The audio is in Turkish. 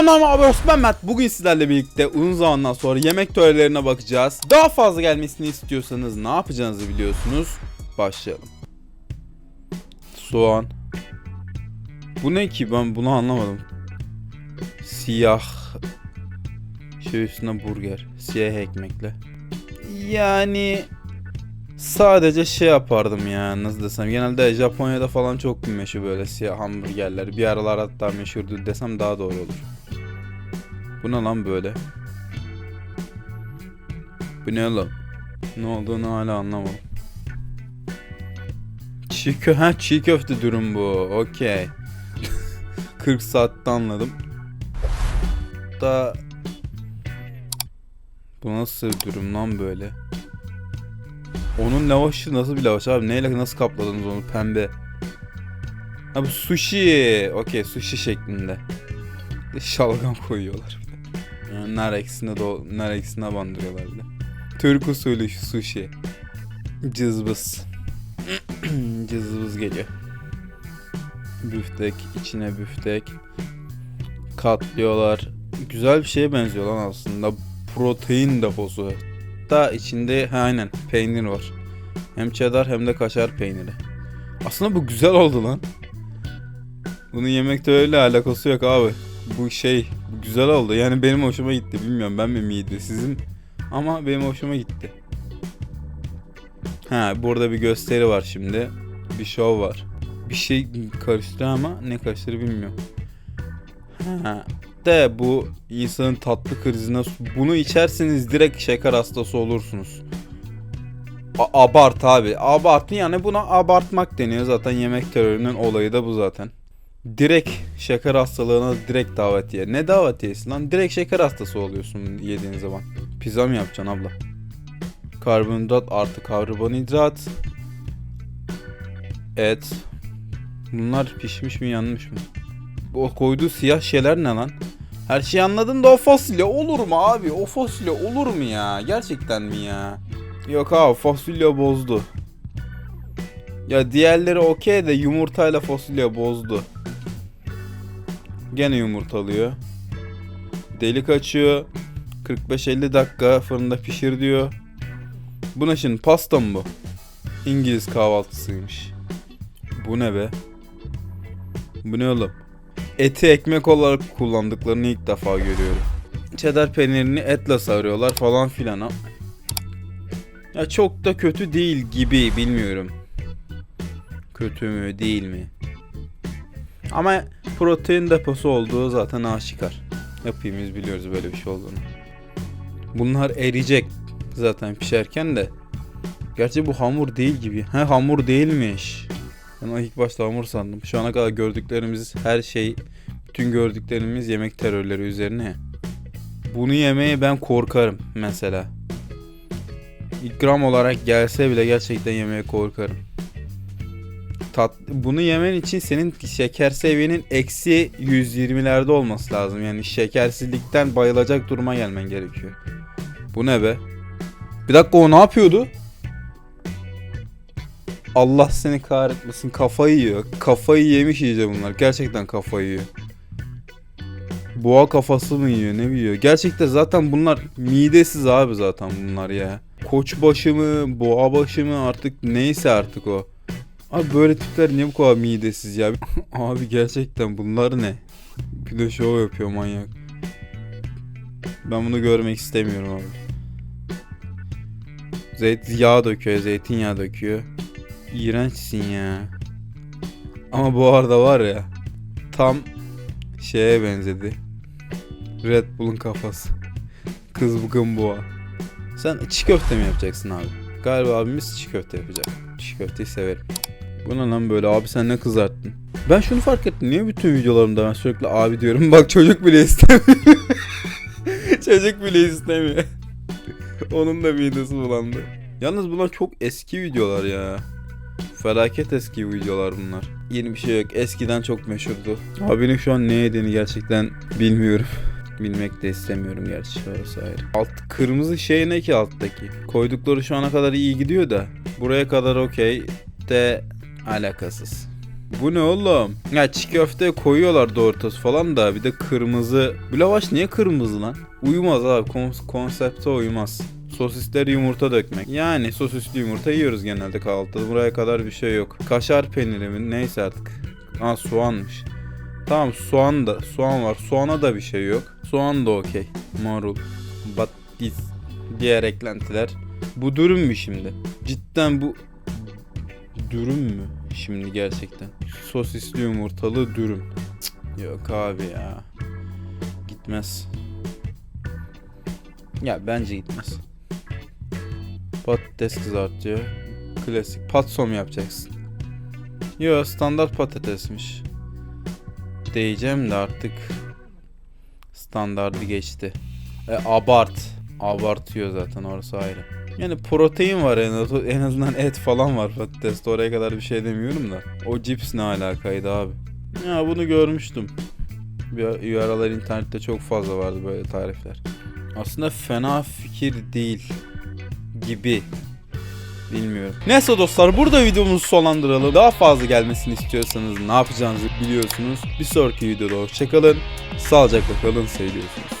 Selamlar abi ben Mert. Bugün sizlerle birlikte uzun zamandan sonra yemek törelerine bakacağız. Daha fazla gelmesini istiyorsanız ne yapacağınızı biliyorsunuz. Başlayalım. Soğan. Bu ne ki ben bunu anlamadım. Siyah şey üstüne burger. Siyah ekmekle. Yani sadece şey yapardım ya nasıl desem. Genelde Japonya'da falan çok meşhur böyle siyah hamburgerler. Bir aralar hatta meşhurdu desem daha doğru olur. Bu ne lan böyle? Bu ne lan? Ne olduğunu hala anlamadım. Çiğ, kö ha, çiğ köfte dürüm bu. Okey. 40 saatte anladım. Da bu nasıl dürüm lan böyle? Onun lavaşı nasıl bir lavaş abi? Neyle nasıl kapladınız onu pembe? Ha bu sushi. Okey sushi şeklinde. Şalgam koyuyorlar. Yani nar ekşisine, do nar ekşisine bandırıyorlar bir de. Türk usulü sushi. Cızbız. Cızbız geliyor. Büftek, içine büftek. Katlıyorlar. Güzel bir şeye benziyor lan aslında. Protein deposu. Da içinde ha, aynen peynir var. Hem cheddar hem de kaşar peyniri. Aslında bu güzel oldu lan. Bunun yemekte öyle alakası yok abi. Bu şey güzel oldu. Yani benim hoşuma gitti. Bilmiyorum ben mi miydi sizin. Ama benim hoşuma gitti. Ha burada bir gösteri var şimdi. Bir show var. Bir şey karıştırıyor ama ne karıştırır bilmiyorum. Ha, de bu insanın tatlı krizine bunu içerseniz direkt şeker hastası olursunuz. A- abart abi. Abart yani buna abartmak deniyor zaten yemek terörünün olayı da bu zaten. Direkt şeker hastalığına direkt davetiye. Ne davetiyesi lan? Direkt şeker hastası oluyorsun yediğin zaman. Pizza mı yapacaksın abla? Karbonhidrat artı karbonhidrat. Et. Bunlar pişmiş mi yanmış mı? O koyduğu siyah şeyler ne lan? Her şeyi anladın da o fasulye olur mu abi? O fasulye olur mu ya? Gerçekten mi ya? Yok abi fasulye bozdu. Ya diğerleri okey de yumurtayla fasulye bozdu. Gene yumurtalıyor. Delik açıyor. 45-50 dakika fırında pişir diyor. Bu ne şimdi pasta mı bu? İngiliz kahvaltısıymış. Bu ne be? Bu ne oğlum? Eti ekmek olarak kullandıklarını ilk defa görüyorum. Cheddar peynirini etle sarıyorlar falan filan. Ya çok da kötü değil gibi bilmiyorum. Kötü mü değil mi? Ama protein deposu olduğu zaten aşikar. Hepimiz biliyoruz böyle bir şey olduğunu. Bunlar eriyecek zaten pişerken de. Gerçi bu hamur değil gibi. He hamur değilmiş. Ben ilk başta hamur sandım. Şu ana kadar gördüklerimiz her şey, bütün gördüklerimiz yemek terörleri üzerine. Bunu yemeye ben korkarım mesela. İkram olarak gelse bile gerçekten yemeye korkarım. Tat, bunu yemen için senin şeker seviyenin eksi 120'lerde olması lazım. Yani şekersizlikten bayılacak duruma gelmen gerekiyor. Bu ne be? Bir dakika o ne yapıyordu? Allah seni kahretmesin kafayı yiyor. Kafayı yemiş iyice bunlar. Gerçekten kafayı yiyor. Boğa kafası mı yiyor ne yiyor? Gerçekten zaten bunlar midesiz abi zaten bunlar ya. Koçbaşı mı, boğa başı mı artık neyse artık o. Abi böyle tipler niye bu kadar midesiz ya? abi gerçekten bunlar ne? Bir de şov yapıyor manyak. Ben bunu görmek istemiyorum abi. Zeyt yağ döküyor, zeytinyağı döküyor. İğrençsin ya. Ama bu arada var ya tam şeye benzedi. Red Bull'un kafası. Kız bugün boğa. Sen çiğ köfte mi yapacaksın abi? Galiba abimiz çiğ köfte yapacak. Çiğ köfteyi severim. Bu ne lan böyle abi sen ne kızarttın? Ben şunu fark ettim. Niye bütün videolarımda ben sürekli abi diyorum. Bak çocuk bile istemiyor. çocuk bile istemiyor. Onun da midesi bulandı. Yalnız bunlar çok eski videolar ya. Felaket eski videolar bunlar. Yeni bir şey yok. Eskiden çok meşhurdu. Abinin şu an ne yediğini gerçekten bilmiyorum. Bilmek de istemiyorum gerçi orası ayrı. Alt kırmızı şey ne ki alttaki? Koydukları şu ana kadar iyi gidiyor da. Buraya kadar okey de alakasız. Bu ne oğlum? Ya çiğ köfteye koyuyorlar doğrultusu falan da bir de kırmızı. Bu lavaş niye kırmızı lan? Uyumaz abi kon- konsepte uymaz. Sosisler yumurta dökmek. Yani sosisli yumurta yiyoruz genelde kahvaltıda. Buraya kadar bir şey yok. Kaşar peyniri mi? Neyse artık. Aa soğanmış. Tamam soğan da soğan var. Soğana da bir şey yok. Soğan da okey. Marul. Batiz. Diğer eklentiler. Bu dürüm mü şimdi? Cidden bu dürüm mü şimdi gerçekten? Sosisli yumurtalı dürüm. Cık, yok abi ya. Gitmez. Ya bence gitmez. Patates kızartıyor. Klasik. Patso mu yapacaksın? Yo standart patatesmiş. Diyeceğim de artık standardı geçti. E, abart. Abartıyor zaten orası ayrı. Yani protein var en, az- en azından et falan var patateste. Oraya kadar bir şey demiyorum da. O cips ne alakaydı abi? Ya bunu görmüştüm. Bir aralar internette çok fazla vardı böyle tarifler. Aslında fena fikir değil gibi. Bilmiyorum. Neyse dostlar burada videomuzu sonlandıralım. Daha fazla gelmesini istiyorsanız ne yapacağınızı biliyorsunuz. Bir sonraki videoda hoşçakalın. Sağlıcakla kalın seviyorsunuz.